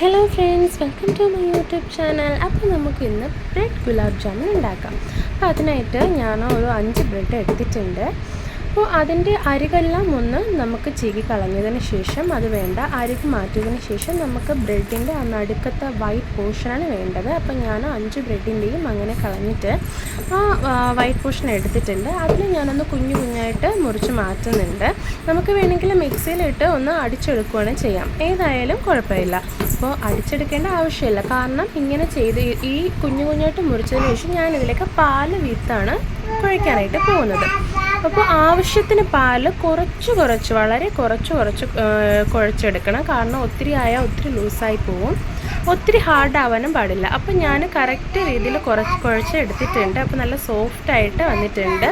Hello friends welcome to my YouTube channel അപ്പോൾ നമുക്ക് ഇന്ന് ബ്രെഡ് ഗുലാബ് ജാമുൻ ഉണ്ടാക്കാം. അപ്പോൾ അതിനായിട്ട് ഞാൻ ഒരു അഞ്ച് ബ്രെഡ് എടുത്തിട്ടുണ്ട്. അപ്പോൾ അതിന്റെ അരികെല്ലാം ഒന്ന് നമുക്ക് ചീകി കളഞ്ഞതിന് ശേഷം അത് വേണ്ട അരിക് മാറ്റിയതിന് ശേഷം നമുക്ക് ബ്രെഡിന്റെ ആ നടുക്കത്തെ വൈറ്റ് പോർഷനാണ് വേണ്ടത്. അപ്പോൾ ഞാൻ അഞ്ച് ബ്രെഡിന്റെയും അങ്ങനെ കളഞ്ഞിട്ട് ആ വൈറ്റ് പോർഷൻ എടുത്തിട്ടുണ്ട്. അതിൽ ഞാനൊന്ന് കുഞ്ഞു കുഞ്ഞായിട്ട് മുറിച്ച് മാറ്റുന്നുണ്ട്. നമുക്ക് വേണമെങ്കിൽ മിക്സിയിലിട്ട് ഒന്ന് അടിച്ചെടുക്കുകയാണ് ചെയ്യാം. ഏതായാലും കുഴപ്പമില്ല. അപ്പോൾ അടിച്ചെടുക്കേണ്ട ആവശ്യമില്ല. കാരണം ഇങ്ങനെ ചെയ്ത് ഈ കുഞ്ഞു കുഞ്ഞായിട്ട് മുറിച്ചതിന് ശേഷം ഞാനിതിലേക്ക് പാൽ വീത്താണ് കുഴയ്ക്കാനായിട്ട് പോകുന്നത്. അപ്പോൾ ആവശ്യത്തിന് പാൽ കുറച്ച് കുറച്ച് വളരെ കുറച്ച് കുറച്ച് കുഴച്ചെടുക്കണം. കാരണം ഒത്തിരി ആയാൽ ഒത്തിരി ലൂസായി പോവും. ഒത്തിരി ഹാർഡ് ആവാനും പാടില്ല. അപ്പോൾ ഞാൻ കറക്റ്റ് രീതിയിൽ കുറച്ച് കുഴച്ചെടുത്തിട്ടുണ്ട്. അപ്പോൾ നല്ല സോഫ്റ്റായിട്ട് വന്നിട്ടുണ്ട്.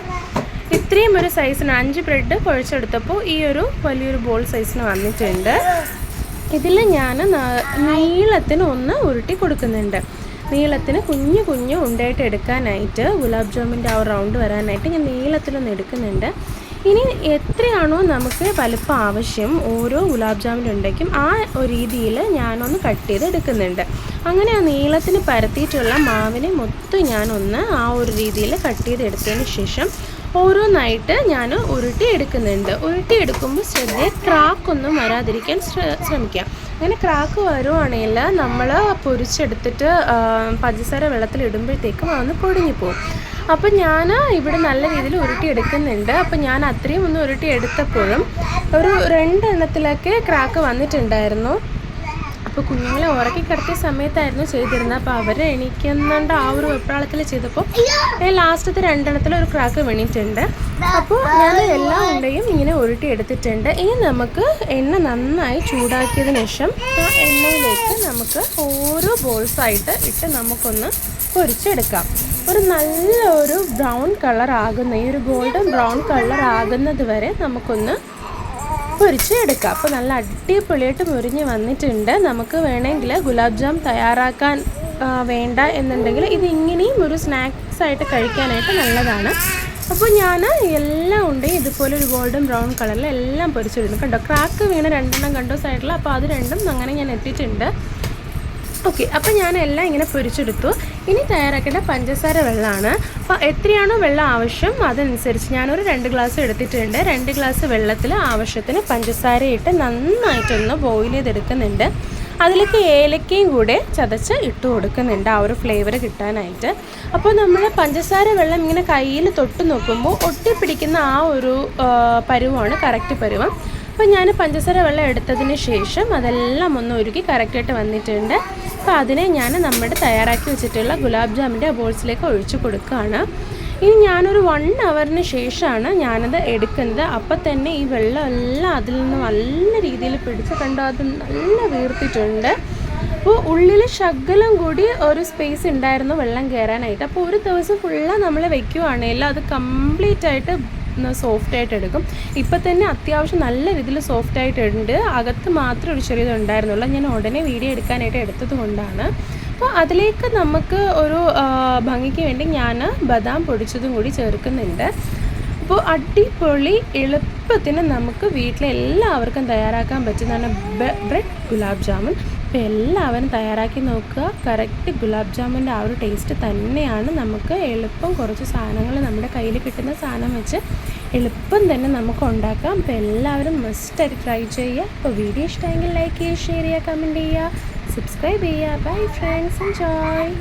ഇത്രയും ഒരു സൈസിന് അഞ്ച് ബ്രെഡ് കുഴച്ചെടുത്തപ്പോൾ ഈ ഒരു വലിയൊരു ബോൾ സൈസിന് വന്നിട്ടുണ്ട്. ഇതിൽ ഞാൻ നീളത്തിന് ഒന്ന് ഉരുട്ടി കൊടുക്കുന്നുണ്ട്. നീളത്തിന് കുഞ്ഞു കുഞ്ഞു ഉണ്ടായിട്ട് എടുക്കാനായിട്ട് ഗുലാബ് ജാമുന്റെ ആ റൗണ്ട് വരാനായിട്ട് ഞാൻ നീളത്തിലൊന്ന് എടുക്കുന്നുണ്ട്. ഇനി എത്രയാണോ നമുക്ക് വലുപ്പം ആവശ്യം ഓരോ ഗുലാബ് ജാമുൻ ഉണ്ടാക്കും ആ രീതിയിൽ ഞാനൊന്ന് കട്ട് ചെയ്ത് എടുക്കുന്നുണ്ട്. അങ്ങനെ ആ നീളത്തിന് പരത്തിയിട്ടുള്ള മാവിനെ മൊത്തം ഞാനൊന്ന് ആ ഒരു രീതിയിൽ കട്ട് ചെയ്ത് എടുത്തതിന് ശേഷം ഓരോന്നായിട്ട് ഞാൻ ഉരുട്ടി എടുക്കുന്നുണ്ട്. ഉരുട്ടി എടുക്കുമ്പോൾ ശ്രദ്ധയെ ക്രാക്കൊന്നും വരാതിരിക്കാൻ ശ്രമിക്കാം. അങ്ങനെ ക്രാക്ക് വരുവാണെങ്കിൽ നമ്മൾ പൊരിച്ചെടുത്തിട്ട് പഞ്ചസാര വെള്ളത്തിൽ ഇടുമ്പോഴത്തേക്കും അതൊന്ന് പൊടിഞ്ഞു പോകും അപ്പം ഞാൻ ഇവിടെ നല്ല രീതിയിൽ ഉരുട്ടി എടുക്കുന്നുണ്ട്. അപ്പം ഞാൻ അത്രയും ഒന്ന് ഉരുട്ടി എടുത്തപ്പോഴും ഒരു രണ്ടെണ്ണത്തിലൊക്കെ ക്രാക്ക് വന്നിട്ടുണ്ടായിരുന്നു. അപ്പോൾ കുഞ്ഞുങ്ങളെ ഉറക്കി കിടത്തിയ സമയത്തായിരുന്നു ചെയ്തിരുന്നത്. അപ്പോൾ അവർ എണീക്കുന്നുണ്ട്. ആ ഒരു വെപ്രാളത്തിൽ ചെയ്തപ്പോൾ ലാസ്റ്റത്തെ രണ്ടെണ്ണത്തിൽ ഒരു ക്രാക്ക് വീണിട്ടുണ്ട്. അപ്പോൾ ഞാൻ എല്ലാ ഉണ്ടയും ഇങ്ങനെ ഉരുട്ടി എടുത്തിട്ടുണ്ട്. ഇനി നമുക്ക് എണ്ണ നന്നായി ചൂടാക്കിയതിന് ശേഷം ആ എണ്ണയിലേക്ക് നമുക്ക് ഓരോ ബോൾസായിട്ട് ഇട്ട് നമുക്കൊന്ന് പൊരിച്ചെടുക്കാം. ഒരു നല്ല ഒരു ബ്രൗൺ കളർ ആകുന്ന ഈ ഒരു ഗോൾഡൻ ബ്രൗൺ കളർ ആകുന്നത് വരെ നമുക്കൊന്ന് പൊരിച്ച് എടുക്കാം. അപ്പോൾ നല്ല അടിപൊളിയായിട്ട് മുരിഞ്ഞ് വന്നിട്ടുണ്ട്. നമുക്ക് വേണമെങ്കിൽ ഗുലാബ് ജാം തയ്യാറാക്കാൻ വേണ്ട എന്നുണ്ടെങ്കിൽ ഇത് ഇങ്ങനെയും ഒരു സ്നാക്സ് ആയിട്ട് കഴിക്കാനായിട്ട് നല്ലതാണ്. അപ്പോൾ ഞാൻ എല്ലാം ഉണ്ട്. ഇതുപോലെ ഒരു ഗോൾഡൻ ബ്രൗൺ കളറിൽ എല്ലാം പൊരിച്ചിടുന്നു. കണ്ടോ? ക്രാക്ക് വീണ് രണ്ടെണ്ണം കണ്ടോ സൈഡിൽ അപ്പോൾ അത് രണ്ടും അങ്ങനെ ഞാൻ എത്തിയിട്ടുണ്ട്. ഓക്കെ. അപ്പോൾ ഞാൻ എല്ലാം ഇങ്ങനെ പൊരിച്ചെടുത്തു. ഇനി തയ്യാറാക്കേണ്ട പഞ്ചസാര വെള്ളമാണ്. അപ്പോൾ എത്രയാണോ വെള്ളം ആവശ്യം അതനുസരിച്ച് ഞാനൊരു രണ്ട് ഗ്ലാസ് എടുത്തിട്ടുണ്ട്. രണ്ട് ഗ്ലാസ് വെള്ളത്തിൽ ആവശ്യത്തിന് പഞ്ചസാര ഇട്ട് നന്നായിട്ടൊന്ന് ബോയിൽ ചെയ്തെടുക്കുന്നുണ്ട്. അതിലേക്ക് ഏലക്കയും കൂടെ ചതച്ച് ഇട്ട് കൊടുക്കുന്നുണ്ട് ആ ഒരു ഫ്ലേവർ കിട്ടാനായിട്ട്. അപ്പോൾ നമ്മൾ പഞ്ചസാര വെള്ളം ഇങ്ങനെ കയ്യിൽ തൊട്ട് നോക്കുമ്പോൾ ഒട്ടിപ്പിടിക്കുന്ന ആ ഒരു പരുവമാണ് കറക്റ്റ് പരുവം. അപ്പോൾ ഞാൻ പഞ്ചസാര വെള്ളം എടുത്തതിന് ശേഷം അതെല്ലാം ഒന്ന് ഒരുക്കി കറക്റ്റായിട്ട് വന്നിട്ടുണ്ട്. അപ്പോൾ അതിനെ ഞാൻ നമ്മുടെ തയ്യാറാക്കി വെച്ചിട്ടുള്ള ഗുലാബ് ജാമിന്റെ ബോൾസിലേക്ക് ഒഴിച്ചു കൊടുക്കുകയാണ്. ഇനി ഞാനൊരു വൺ അവറിന് ശേഷമാണ് ഞാനത് എടുക്കുന്നത്. അപ്പം തന്നെ ഈ വെള്ളം എല്ലാം അതിൽ നിന്ന് നല്ല രീതിയിൽ പിടിച്ച് കണ്ടോ അത് നല്ല വീർത്തിട്ടുണ്ട്. അപ്പോൾ ഉള്ളിൽ ശകലം കൂടി ഒരു സ്പേസ് ഉണ്ടായിരുന്നു വെള്ളം കയറാനായിട്ട് അപ്പോൾ ഒരു ദിവസം ഫുള്ള് നമ്മൾ വെക്കുവാണെങ്കിൽ അത് കംപ്ലീറ്റ് ആയിട്ട് സോഫ്റ്റ് ആയിട്ട് എടുക്കും. ഇപ്പം തന്നെ അത്യാവശ്യം നല്ല രീതിയിൽ സോഫ്റ്റ് ആയിട്ടുണ്ട്. അകത്ത് മാത്രം ഒരു ചെറിയത് ഉണ്ടായിരുന്നുള്ളൂ. ഞാൻ ഉടനെ വീഡിയോ എടുക്കാനായിട്ട് എടുത്തത് കൊണ്ടാണ്. അപ്പോൾ അതിലേക്ക് നമുക്ക് ഒരു ഭംഗിക്ക് വേണ്ടി ഞാൻ ബദാം പൊടിച്ചതും കൂടി ചേർക്കുന്നുണ്ട്. അപ്പോൾ അടിപൊളി എളുപ്പത്തിന് നമുക്ക് വീട്ടിലെ എല്ലാവർക്കും തയ്യാറാക്കാൻ പറ്റുന്നതാണ് ബ്രെഡ് ഗുലാബ് ജാമുൻ. അപ്പോൾ എല്ലാവരും തയ്യാറാക്കി നോക്കുക. കറക്റ്റ് ഗുലാബ് ജാമുന്റെ ആ ഒരു ടേസ്റ്റ് തന്നെയാണ് നമുക്ക് എളുപ്പം കുറച്ച് സാധനങ്ങൾ നമ്മുടെ കയ്യിൽ കിട്ടുന്ന സാധനം വെച്ച് എളുപ്പം തന്നെ നമുക്ക് ഉണ്ടാക്കാം. അപ്പോൾ എല്ലാവരും മസ്റ്റായിട്ട് ട്രൈ ചെയ്യുക. അപ്പോൾ വീഡിയോ ഇഷ്ടമെങ്കിൽ ലൈക്ക് ചെയ്യുക ഷെയർ ചെയ്യുക കമന്റ് ചെയ്യുക. സബ്സ്ക്രൈബ് ചെയ്യുക. Bye friends enjoy